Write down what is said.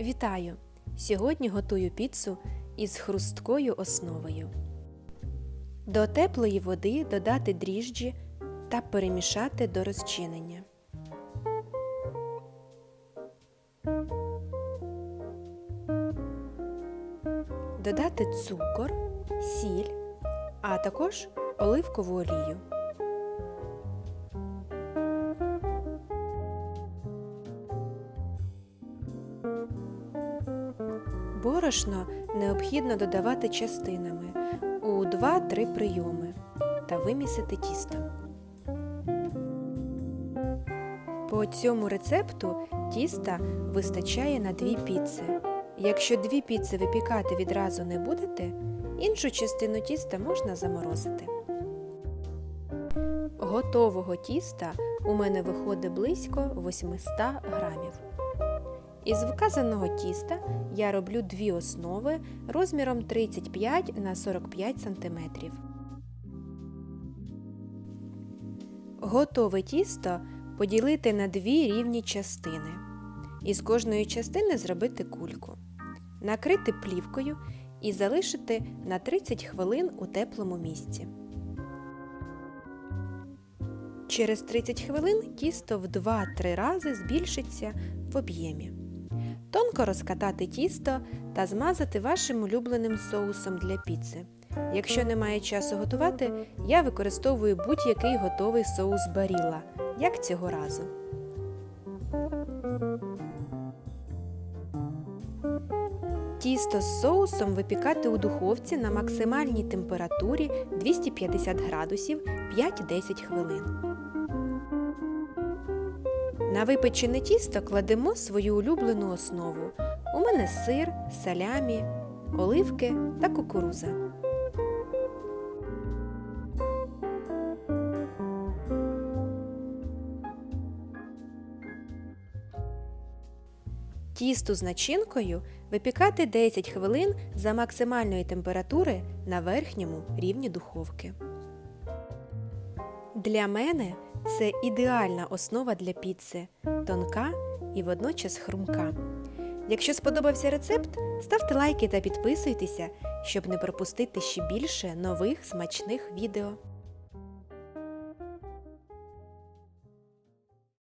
Вітаю! Сьогодні готую піцу із хрусткою основою. До теплої води додати дріжджі та перемішати до розчинення. Додати цукор, сіль, а також оливкову олію. Борошно необхідно додавати частинами у 2-3 прийоми та вимісити тісто. По цьому рецепту тіста вистачає на дві піци. Якщо дві піци випікати відразу не будете, іншу частину тіста можна заморозити. Готового тіста у мене виходить близько 800 грамів. Із вказаного тіста я роблю дві основи розміром 35 на 45 см. Готове тісто поділити на дві рівні частини. Із кожної частини зробити кульку. Накрити плівкою і залишити на 30 хвилин у теплому місці. Через 30 хвилин тісто в 2-3 рази збільшиться в об'ємі. Тонко розкатати тісто та змазати вашим улюбленим соусом для піци. Якщо немає часу готувати, я використовую будь-який готовий соус баріла, як цього разу. Тісто з соусом випікати у духовці на максимальній температурі 250 градусів 5-10 хвилин. На випечене тісто кладемо свою улюблену основу. У мене сир, салямі, оливки та кукуруза. Тісто з начинкою випікати 10 хвилин за максимальної температури на верхньому рівні духовки. Для мене це ідеальна основа для піци, тонка і водночас хрумка. Якщо сподобався рецепт, ставте лайки та підписуйтеся, щоб не пропустити ще більше нових смачних відео.